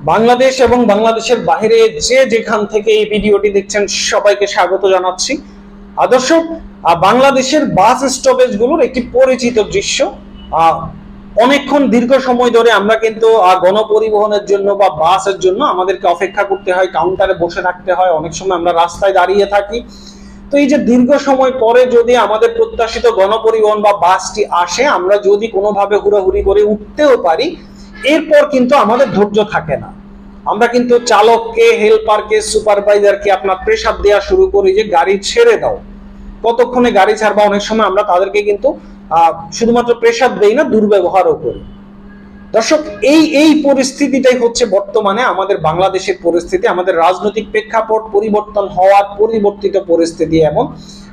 বাংলাদেশ এবং বাংলাদেশের বাইরে যে যেখান থেকে এই ভিডিওটি দেখছেন সবাইকে স্বাগত জানাচ্ছি। আদর্শ বাংলাদেশের বাস স্টপেজগুলোর একটি পরিচিত দৃশ্য। অনেকক্ষণ দীর্ঘ সময় ধরে আমরা কিন্তু গণপরিবহনের জন্য বা বাসের জন্য আমাদেরকে অপেক্ষা করতে হয় কাউন্টারে বসে থাকতে হয়। অনেক সময় আমরা রাস্তায় দাঁড়িয়ে থাকি। তো এই যে দীর্ঘ সময় পরে যদি আমাদের প্রত্যাশিত গণপরিবহন বা বাসটি আসে, আমরা যদি কোনোভাবে হুড়াহুড়ি করে উঠতেও পারি এরপর কিন্তু আমাদের ধৈর্য থাকে না। আমরা কিন্তু চালককে হেল্পারকে সুপারভাইজারকে আপনার প্রেসার দেওয়া শুরু করি যে গাড়ি ছেড়ে দাও। কতক্ষণে গাড়ি ছাড়বা? অনেক সময় আমরা তাদেরকে কিন্তু শুধুমাত্র প্রেসার দেই না, দুর্ব্যবহারও করি। দর্শক, এই এই পরিস্থিতিটাই হচ্ছে বর্তমানে আমাদের বাংলাদেশের পরিস্থিতি, আমাদের রাজনৈতিক প্রেক্ষাপট পরিবর্তন হওয়ার পরিবর্তিত পরিস্থিতি এমন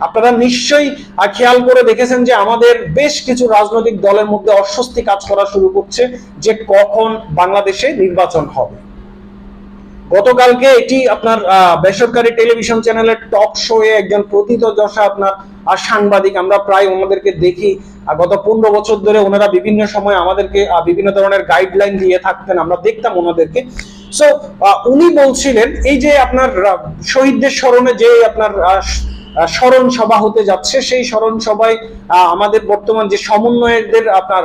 আপনারা নিশ্চয়ই খেয়াল করে দেখেছেন যে আমাদের বেশ কিছু রাজনৈতিক দলের মধ্যে অস্বস্তি কাজ করা শুরু করছে যে কখন বাংলাদেশে নির্বাচন হবে। গতকালকে এটি আপনার বেসরকারি টেলিভিশন চ্যানেলের টক শোয়ে একজন প্রথিতযশা আপনার সাংবাদিক, আমরা প্রায় ওনাদেরকে দেখি। গত পনেরো বছর ধরে ওনারা বিভিন্ন সময় আমাদেরকে বিভিন্ন ধরনের গাইডলাইন দিয়ে থাকতেন, আমরা দেখতাম ওনাদেরকে। সো উনি বলছিলেন, এই যে আপনার শহীদদের স্মরণে যে আপনার স্মরণ সভা হতে যাচ্ছে। সেই স্মরণ সভায় আমাদের বর্তমান যে সমন্বয়কদের আপনার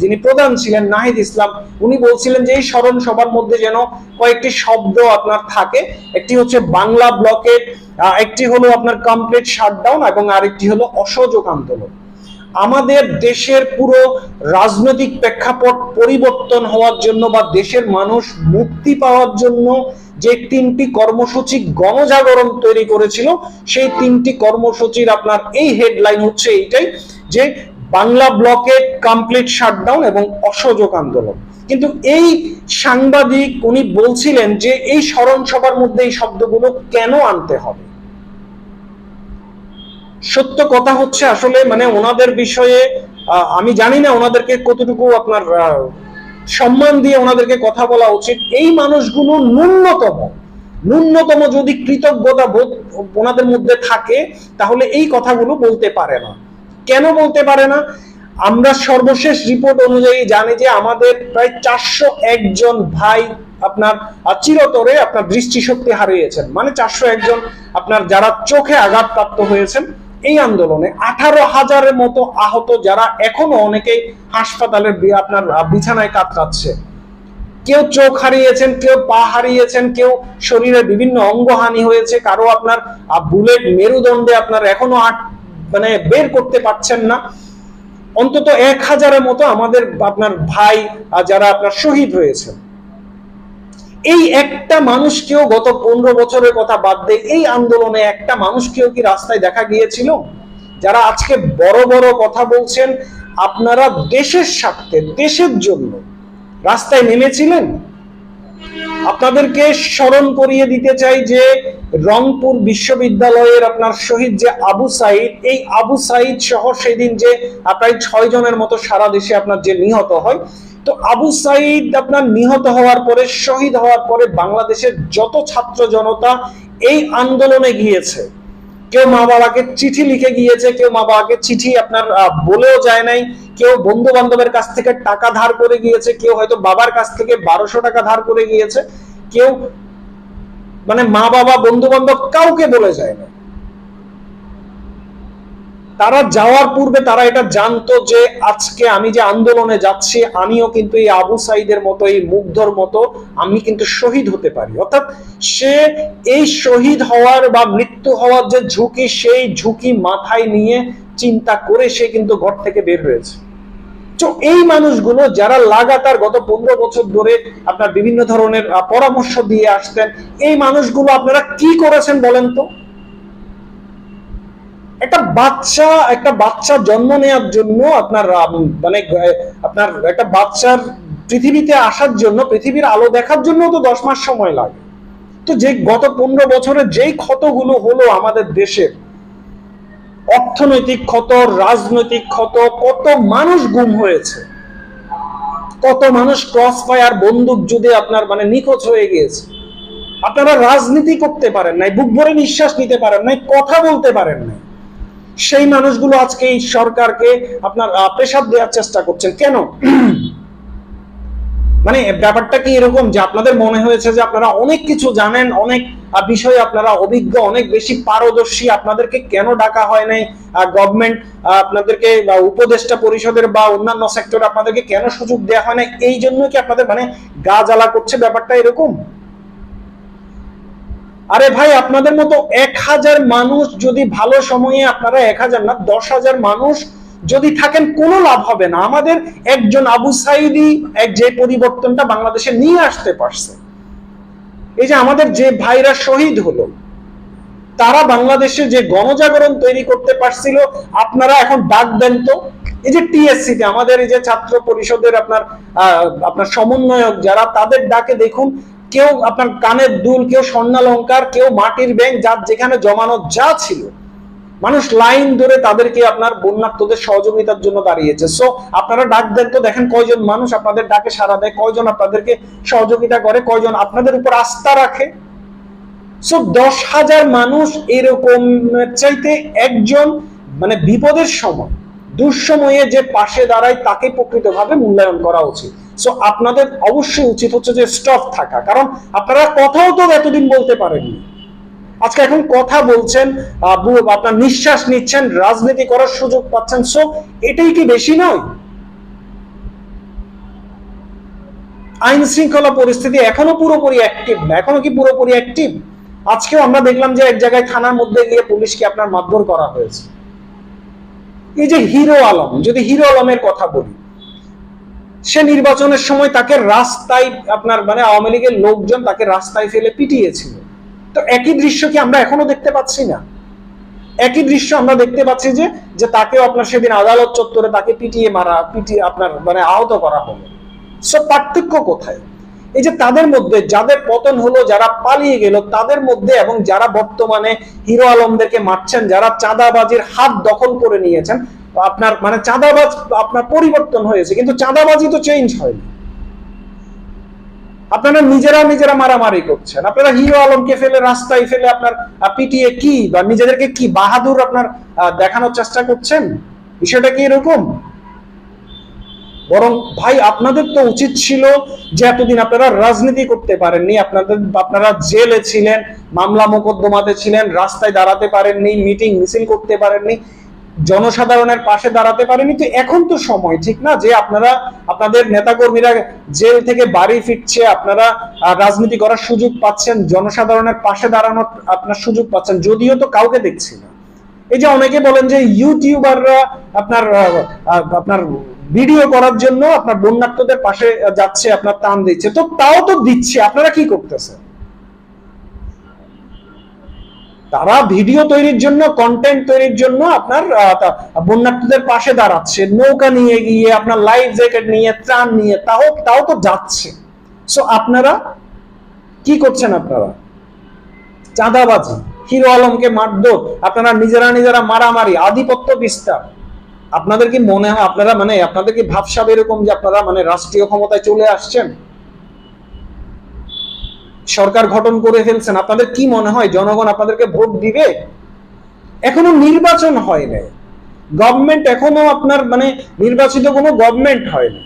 যিনি প্রধান ছিলেন নাহিদ ইসলাম, উনি বলছিলেন যে এই স্মরণ সভার মধ্যে যেন কয়েকটি শব্দ আপনার থাকে। একটি হচ্ছে বাংলা ব্লকের একটি হলো আপনার কমপ্লিট শাটডাউন এবং আরেকটি হলো অসহযোগ আন্দোলন। আমাদের দেশের পুরো রাজনৈতিক প্রেক্ষাপট পরিবর্তন হওয়ার জন্য বা দেশের মানুষ মুক্তি পাওয়ার জন্য যে তিনটি কর্মসূচি গণজাগরণ তৈরি করেছিল, সেই তিনটি কর্মসূচির আপনার এই হেডলাইন হচ্ছে এইটাই যে বাংলা ব্লকের কমপ্লিট শাটডাউন এবং অসহযোগ আন্দোলন। কিন্তু এই সাংবাদিক উনি বলছিলেন যে এই স্মরণ সভার মধ্যে এই শব্দগুলো কেন আনতে হবে? সত্য কথা হচ্ছে আসলে মানে ওনাদের বিষয়ে আমি জানি না ওনাদেরকে কতটুকু আপনার সম্মান দিয়ে ওনাদেরকে কথা বলা উচিত। এই মানুষগুলো ন্যূনতম ন্যূনতম যদি কৃতজ্ঞতা বোধ ওনাদের মধ্যে থাকে, তাহলে এই কথাগুলো বলতে পারে না। কেন বলতে পারে না? আমরা সর্বশেষ রিপোর্ট অনুযায়ী জানি যে আমাদের প্রায় চারশো একজন ভাই আপনার চিরতরে আপনার দৃষ্টিশক্তি হারিয়েছেন। মানে চারশো একজন আপনার যারা চোখে আঘাতপ্রাপ্ত হয়েছেন এই আন্দোলনে আঠারো হাজারের মতো আহত যারা এখনও অনেকেই হাসপাতালের আপনার বিছানায় কাতরাচ্ছে। কেউ চোখ হারিয়েছেন, কেউ পা হারিয়েছেন, কেউ শরীরে বিভিন্ন অঙ্গহানি হয়েছে, কারও আপনার বুলেট মেরুদণ্ডে আপনার এখনও মানে বের করতে পারছেন না। অন্তত এক হাজারের মতো আমাদের আপনার ভাই যারা আপনার শহীদ হয়েছেন। এই একটা মানুষকেও গত পনেরো বছরের কথা বাদ দিয়ে এই আন্দোলনে একটা মানুষকেও কি রাস্তায় দেখা গিয়েছিল? যারা আজকে বড় বড় কথা বলছেন, আপনারা দেশের স্বার্থে, দেশের জন্য রাস্তায় নেমেছিলেন? আপনাদেরকে স্মরণ করিয়ে দিতে চাই যে রংপুর বিশ্ববিদ্যালয়ের আপনার শহীদ যে আবু সাইদ, এই আবু সাইদ সহ সেদিন যে প্রায় ছয় জনের মতো সারা দেশে আপনার যে নিহত হয় তো আবু সাইদ আপনার নিহত হওয়ার পরে, শহীদ হওয়ার পরে বাংলাদেশের যত ছাত্র জনতা এই আন্দোলনে গিয়েছে, কেউ মা বাবাকে চিঠি লিখে গিয়েছে, কেউ মা বাবাকে চিঠি আপনার বলেও যায় নাই, কেউ বন্ধু বান্ধবের কাছ থেকে টাকা ধার করে গিয়েছে, কেউ হয়তো বাবার কাছ থেকে বারোশো টাকা ধার করে গিয়েছে, কেউ মানে মা বাবা বন্ধু বান্ধব কাউকে বলে যায় না তারা যাওয়ার পূর্বে তারা এটা জানতো যে আজকে আমি যে আন্দোলনে যাচ্ছি, আমিও কিন্তু এই আবু সাইদের মতো, এই মুগ্ধর মতো আমি কিন্তু শহীদ হতে পারি। অর্থাৎ সে এই শহীদ হওয়ার বা মৃত্যু হওয়ার যে ঝুঁকি, সেই ঝুঁকি মাথায় নিয়ে চিন্তা করে সে কিন্তু ঘর থেকে বের হয়েছে। তো এই মানুষগুলো যারা লাগাতার গত পনেরো বছর ধরে আপনার বিভিন্ন ধরনের পরামর্শ দিয়ে আসতেন, এই মানুষগুলো আপনারা কি করেছেন বলেন তো? একটা বাচ্চা একটা বাচ্চা জন্ম নেওয়ার জন্য আপনার মানে আপনার একটা বাচ্চার পৃথিবীতে আসার জন্য, পৃথিবীর আলো দেখার জন্য তো দশ মাস সময় লাগে। তো যে গত পনেরো বছরে যেই ক্ষতগুলো হলো আমাদের দেশের অর্থনৈতিক ক্ষত, রাজনৈতিক ক্ষত, কত মানুষ গুম হয়েছে। কত মানুষ ক্রস ফায়ার বন্দুক যুদ্ধে আপনার মানে নিখোঁজ হয়ে গিয়েছে। আপনারা রাজনীতি করতে পারেন নাই, বুক ভরে নিঃশ্বাস নিতে পারেন নাই, কথা বলতে পারেন নাই। সেই মানুষগুলো আজকে এই সরকারকে আপনার প্রেসার দেওয়ার চেষ্টা করছেন। কেন? মানে ব্যাপারটা কি এরকম যে আপনাদের মনে হয়েছে যে আপনারা অনেক কিছু জানেন, অনেক বিষয়ে আপনারা অভিজ্ঞ, অনেক বেশি পারদর্শী, আপনাদেরকে কেন ডাকা হয় নাই? গভর্নমেন্ট আপনাদেরকে উপদেষ্টা পরিষদের বা অন্যান্য সেক্টরে আপনাদেরকে কেন সুযোগ দেওয়া হয় না এই জন্য কি আপনাদের মানে গা জ্বালা করছে ব্যাপারটা এরকম? আরে ভাই, আপনাদের মতো এক হাজার মানুষ যদি ভালো সময়ে আপনারা এক হাজার না, দশ হাজার মানুষ যদি থাকেন, কোনো লাভ হবে না। আমাদের একজন আবু সাইদি এক যে পরিবর্তনটা বাংলাদেশে নিয়ে আসতে পারছে। এই যে আমাদের যে ভাইরা শহীদ হলো, তারা বাংলাদেশে যে গণজাগরণ তৈরি করতে পারছিল, আপনারা এখন ডাক দেন তো। এই যে টিএসসি তে আমাদের এই যে ছাত্র পরিষদের আপনার আপনার সমন্বয়ক যারা, তাদের ডাকে দেখুন। কেউ আপনার কানের দুল, কেউ স্বর্ণালঙ্কার, কেউ মাটির ব্যাংক যার যেখানে জমানো যা ছিল, মানুষ লাইন ধরে তাদেরকে আপনার বন্যার্থদের সহযোগিতার জন্য দাঁড়িয়েছে। সো আপনারা ডাক দেন তো দেখেন কয়জন মানুষ আপনাদের ডাকে সাড়া দেয়, কয়জন আপনাদেরকে সহযোগিতা করে, কয়জন আপনাদের উপর আস্থা রাখে। সো দশ হাজার মানুষ এরকম চাইতে একজন মানে বিপদের সময়, দুঃসময়ে যে পাশে দাঁড়ায়, তাকে প্রকৃতভাবে মূল্যায়ন করা উচিত। সো আপনাদের অবশ্যই উচিত হচ্ছে যে স্টপ থাকা। কারণ আপনারা কথাও তো এতদিন বলতে পারেননি। আজকে এখন কথা বলছেন আপনার নিঃশ্বাস নিচ্ছেন, রাজনীতি করার সুযোগ পাচ্ছেন। সো এটাই কি বেশি নয়? আইন শৃঙ্খলা পরিস্থিতি এখনও পুরোপুরি অ্যাক্টিভ না। এখনও কি পুরোপুরি অ্যাক্টিভ আজকেও আমরা দেখলাম যে এক জায়গায় থানার মধ্যে গিয়ে পুলিশকে আপনার মারধর করা হয়েছে। এই যে হিরো আলম, যদি হিরো আলমের কথা বলি সে নির্বাচনের সময় তাকে রাস্তায় আপনার মানে আওয়ামী লীগের লোকজন তাকে রাস্তায় ফেলে পিটিয়েছিল। তো একই দৃশ্য কি আমরা এখনও দেখতে পাচ্ছি না? একই দৃশ্য আমরা দেখতে পাচ্ছি যে যে তাকেও আপনার সেদিন আদালত চত্বরে তাকে পিটিয়ে মারা, পিটিয়ে আপনার মানে আহত করা হলো। সো পার্থক্য কোথায়? এই যে তাদের মধ্যে যাদের পতন হলো, যারা পালিয়ে গেল, তাদের মধ্যে এবং যারা বর্তমানে হিরো আলমদেরকে মারছেন, যারা চাঁদাবাজির হাত দখল করে নিয়েছেন আপনার মানে চাঁদাবাজ, আপনার পরিবর্তন হয়েছে, কিন্তু চাঁদাবাজি তো চেঞ্জ হয়নি। আপনারা নিজেরা নিজেরা মারামারি করছেন। আপনারা হিরো আলমকে ফেলে, রাস্তায় ফেলে আপনার পিটিয়ে কি বা নিজেদেরকে কি বাহাদুর আপনার দেখানোর চেষ্টা করছেন? বিষয়টা কি এরকম? বরং ভাই, আপনাদের তো উচিত ছিল যে এতদিন আপনারা রাজনীতি করতে পারেননি, আপনাদের, আপনারা জেলে ছিলেন, মামলা মোকদ্দমাতে ছিলেন, রাস্তায় দাঁড়াতে পারেননি মিটিং মিছিল করতে পারেননি। জনসাধারণের পাশে দাঁড়াতে পারেনি। তো এখন তো সময়, ঠিক না? যে আপনারা, আপনাদের নেতাকর্মীরা জেল থেকে বাড়ি ফিরছে, আপনারা রাজনীতি করার সুযোগ পাচ্ছেন, জনসাধারণের পাশে দাঁড়ানোর আপনার সুযোগ পাচ্ছেন, যদিও তো কাউকে দেখছি না। এই যে অনেকে বলেন যে ইউটিউবাররা আপনার আপনার ভিডিও করার জন্য আপনার বন্যার্থদের পাশে যাচ্ছে, আপনার টান দিচ্ছে। তো তাও তো দিচ্ছে, আপনারা কি করতেছেন? তারা ভিডিও তৈরির জন্য কন্টেন্ট তৈরির জন্য আপনার বন্যার্থদের পাশে দাঁড়াচ্ছে। নৌকা নিয়ে গিয়ে আপনার লাইফ জ্যাকেট নিয়ে, ত্রাণ নিয়ে, তাও তাও তো যাচ্ছে। সো আপনারা কি করছেন আপনারা? চাঁদাবাজি, হিরো আলমকে মারধর, আপনারা নিজেরা নিজেরা মারামারি, আধিপত্য বিস্তার। আপনাদের কি মনে হয়, আপনারা মানে আপনাদের কি ভাবসাব এরকম যে আপনারা মানে রাষ্ট্রীয় ক্ষমতায় চলে আসছেন? সরকার গঠন করে ফেলছেন, আপনাদের কি মনে হয়? জনগণ আপনাদেরকে ভোট দিবে? এখনও নির্বাচন হয় নাই। গভর্নমেন্ট এখনও আপনার মানে নির্বাচিত কোনো গভর্নমেন্ট হয়নি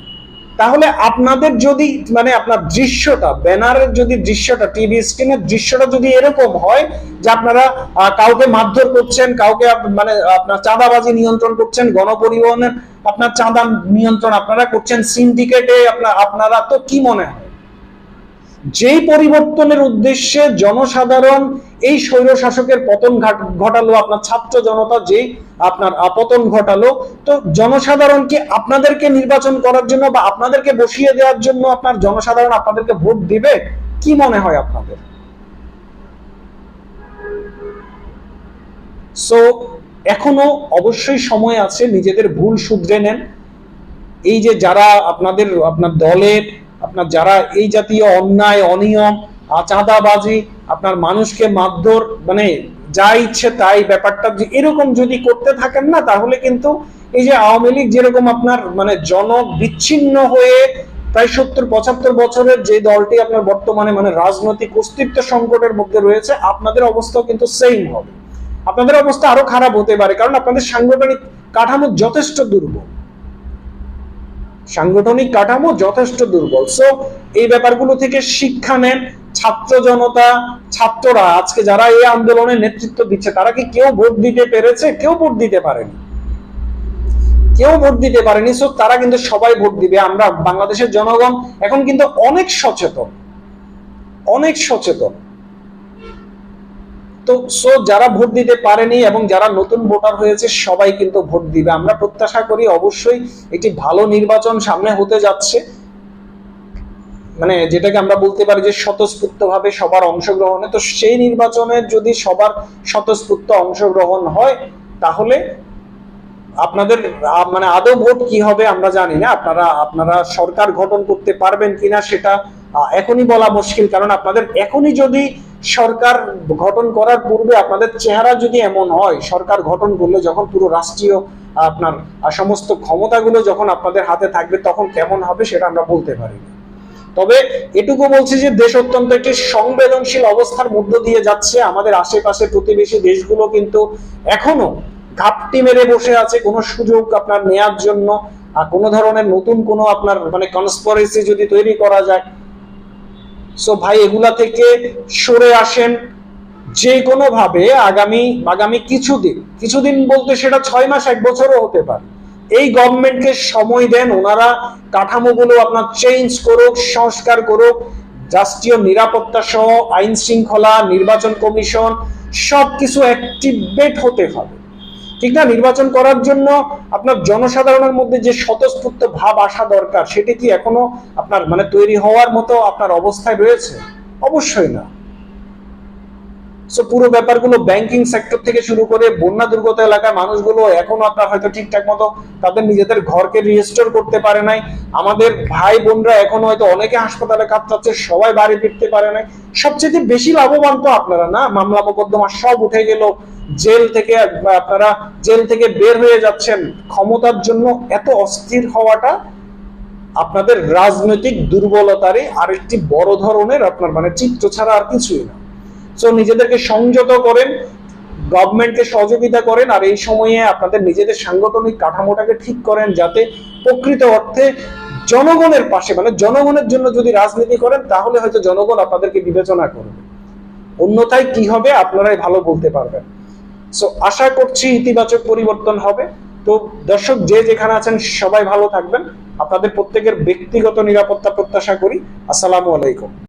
তাহলে আপনাদের যদি মানে আপনার দৃশ্যটা, ব্যানারের যদি দৃশ্যটা, টিভি স্ক্রিনের দৃশ্যটা যদি এরকম হয় যে আপনারা কাউকে মারধর করছেন, কাউকে মানে আপনার চাঁদাবাজি নিয়ন্ত্রণ করছেন, গণপরিবহনের আপনার চাঁদা নিয়ন্ত্রণ আপনারা করছেন সিন্ডিকেটে আপনার, আপনারা তো কি মনে হয়? যেই পরিবর্তনের উদ্দেশ্যে জনসাধারণ এই স্বৈর শাসকের পতন ঘটালো আপনার ছাত্র জনতা যেই আপনার আহ, পতন ঘটালো তো জনসাধারণ কি আপনাদেরকে নির্বাচন করার জন্য বা আপনাদেরকে বসিয়ে দেওয়ার জন্য আপনার জনসাধারণ আপনাদেরকে ভোট দিবে? কি মনে হয় আপনাদের? সো এখনও অবশ্যই সময় আছে নিজেদের ভুল শুধরে নেন। এই যে যারা আপনাদের আপনার দলের আপনার যারা এই জাতীয় অন্যায়, অনিয়ম চাঁদাবাজি আপনার মানুষকে মারধর মানে যা ইচ্ছে তাই ব্যাপারটা যে এরকম যদি করতে থাকেন না, তাহলে কিন্তু এই যে আওয়ামী লীগ যেরকম আপনার মানে জন বিচ্ছিন্ন হয়ে প্রায় সত্তর, পঁচাত্তর বছরের যে দলটি আপনার বর্তমানে মানে রাজনৈতিক অস্তিত্ব সংকটের মধ্যে রয়েছে, আপনাদের অবস্থাও কিন্তু সেম হবে। আপনাদের অবস্থা আরও খারাপ হতে পারে, কারণ আপনাদের সাংগঠনিক কাঠামো যথেষ্ট দুর্বল। সাংগঠনিক কাঠামো যথেষ্ট দুর্বল। সো এই ব্যাপারগুলো থেকে শিক্ষা নেন ছাত্র জনতা, ছাত্ররা। আজকে যারা এই আন্দোলনের নেতৃত্ব দিচ্ছে, তারা কি কেউ ভোট দিতে পেরেছে? কেউ ভোট দিতে পারেনি। কেউ ভোট দিতে পারেনি। সো তারা কিন্তু সবাই ভোট দিবে। আমরা বাংলাদেশের জনগণ এখন কিন্তু অনেক সচেতন। অনেক সচেতন। তো সো যারা ভোট দিতে পারেনি এবং যারা নতুন ভোটার হয়েছে, সবাই কিন্তু ভোট দিবে। আমরা প্রত্যাশা করি অবশ্যই একটি ভালো নির্বাচন সামনে হতে যাচ্ছে। মানে যেটাকে আমরা বলতে পারি যে স্বতঃস্ফূর্ত ভাবে সবার অংশগ্রহণে তো সেই নির্বাচনে যদি সবার স্বতঃস্ফূর্ত অংশগ্রহণ হয়, তাহলে আপনাদের মানে আদৌ ভোট কি হবে আমরা জানি না। আপনারা আপনারা সরকার গঠন করতে পারবেন কিনা সেটা এখনই বলা মুশকিল, কারণ আপনাদের এখনই যদি সরকার গঠন করার পূর্বে আপনাদের চেহারা যদি এমন হয়, সরকার গঠন করলে যখন পুরো রাষ্ট্রীয় আপনার সমস্ত ক্ষমতাগুলো যখন আপনাদের হাতে থাকবে, তখন কেমন হবে সেটা আমরা বলতে পারি তবে এটুকু বলছি যে দেশ অত্যন্ত একটি সংবেদনশীল অবস্থার মধ্য দিয়ে যাচ্ছে। আমাদের আশেপাশে প্রতিবেশী দেশগুলো কিন্তু এখনও ঘাপটি মেরে বসে আছে, কোনো সুযোগ আপনার নেয়ার জন্য কোনো ধরনের নতুন কোনো আপনার মানে কনস্পারেসি যদি তৈরি করা যায় সো ভাই, এগুলা থেকে সরে আসেন যে কোনো ভাবে আগামী আগামী কিছুদিন। কিছুদিন বলতে সেটা ছয় মাস, এক বছরও হতে পারে। এই গভর্নমেন্টকে সময় দেন, ওনারা কাঠামোগুলো আপনার চেঞ্জ করুক, সংস্কার করুক রাষ্ট্রীয় নিরাপত্তা সহ আইন শৃঙ্খলা, নির্বাচন কমিশন, সবকিছু অ্যাক্টিভেট হতে হবে। ঠিক না? নির্বাচন করার জন্য আপনার জনসাধারণের মধ্যে যে স্বতঃস্ফূর্ত ভাব আসা দরকার, সেটি কি এখনও আপনার মানে তৈরি হওয়ার মতো আপনার অবস্থায় রয়েছে? অবশ্যই না। পুরো ব্যাপারগুলো ব্যাংকিং সেক্টর থেকে শুরু করে বন্যা দুর্গত এলাকার মানুষগুলো এখনও আপনার হয়তো ঠিকঠাক মতো তাদের নিজেদের ঘরকে রিস্টোর করতে পারে নাই। আমাদের ভাই বোনরা এখনও হয়তো অনেকে হাসপাতালে কাতরাচ্ছে সবাই বাড়ি ফিরতে পারে নাই। সবচেয়ে বেশি লাভবান তো আপনারা, না? মামলা মোকদ্দমা সব উঠে গেল। জেল থেকে আপনারা জেল থেকে বের হয়ে যাচ্ছেন। ক্ষমতার জন্য এত অস্থির হওয়াটা আপনাদের রাজনৈতিক দুর্বলতারই আরেকটি বড় ধরনের আপনার মানে চিত্র ছাড়া আর কিছুই না। সো নিজেদেরকে সংযত করেন গভর্নমেন্টকে সহযোগিতা করেন, আর এই সময়ে আপনাদের নিজেদের সাংগঠনিক কাঠামোটাকে ঠিক করেন যাতে প্রকৃত অর্থে জনগণের পাশে মানে জনগণের জন্য যদি রাজনীতি করেন, তাহলে হয়তো জনগণ আপনাদেরকে বিবেচনা করবে। অন্যথায় কি হবে, আপনারাই ভালো বলতে পারবেন। সো আশা করছি ইতিবাচক পরিবর্তন হবে। তো, দর্শক, যে যেখানে আছেন, সবাই ভালো থাকবেন। আপনাদের প্রত্যেকের ব্যক্তিগত নিরাপত্তা প্রত্যাশা করি। আসসালামু আলাইকুম।